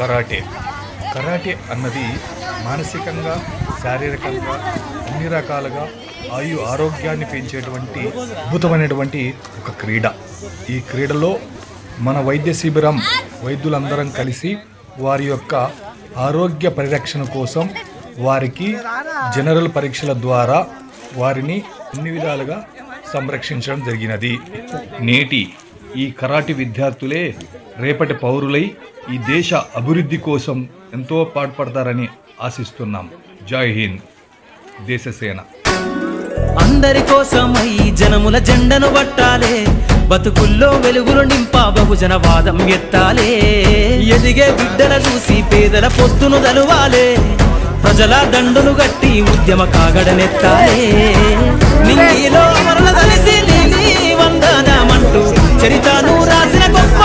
Karate. Karate అన్నది మానసికంగా శారీరకంగా అన్ని రకాలుగా ఆయు ఆరోగ్యాన్ని పెంచేటువంటి అద్భుతమైనటువంటి ఒక క్రీడ. ఈ క్రీడలో మన వైద్య శిబిరం వైద్యులందరం కలిసి వారి యొక్క ఆరోగ్య పరిరక్షణ కోసం వారికి జనరల్ పరీక్షల ద్వారా వారిని అన్ని విధాలుగా సంరక్షించడం జరిగినది. నేటి ఈ కరాటి విద్యార్థులే రేపటి పౌరులై ఈ దేశ అభివృద్ధి కోసం ఎంతో పాటుపడతారని ఆశిస్తున్నాం. జై హింద్. దేశసేన అందరి కోసమై జనముల జెండను పట్టాలే బతుకుల్లో వెలుగులు నింపా బహుజన వాదం ఎత్తాలే. ఎదిగే బిడ్డల చూసి పేదల పొత్తును దలువాలే. ప్రజల దండును గట్టి ఉద్యమ కాగడనెత్తాలే. నింగిలో మరల కలిసి వందనమంటూ చరితను రాసిన గొప్ప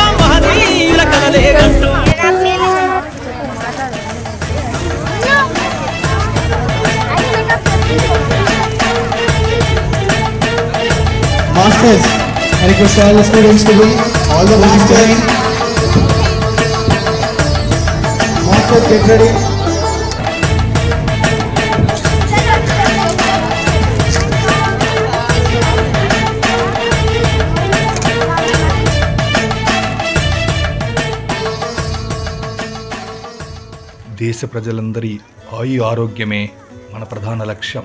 masters request all the students to be all the best time master get దేశ ప్రజలందరి ఆయు ఆరోగ్యమే మన ప్రధాన లక్ష్యం.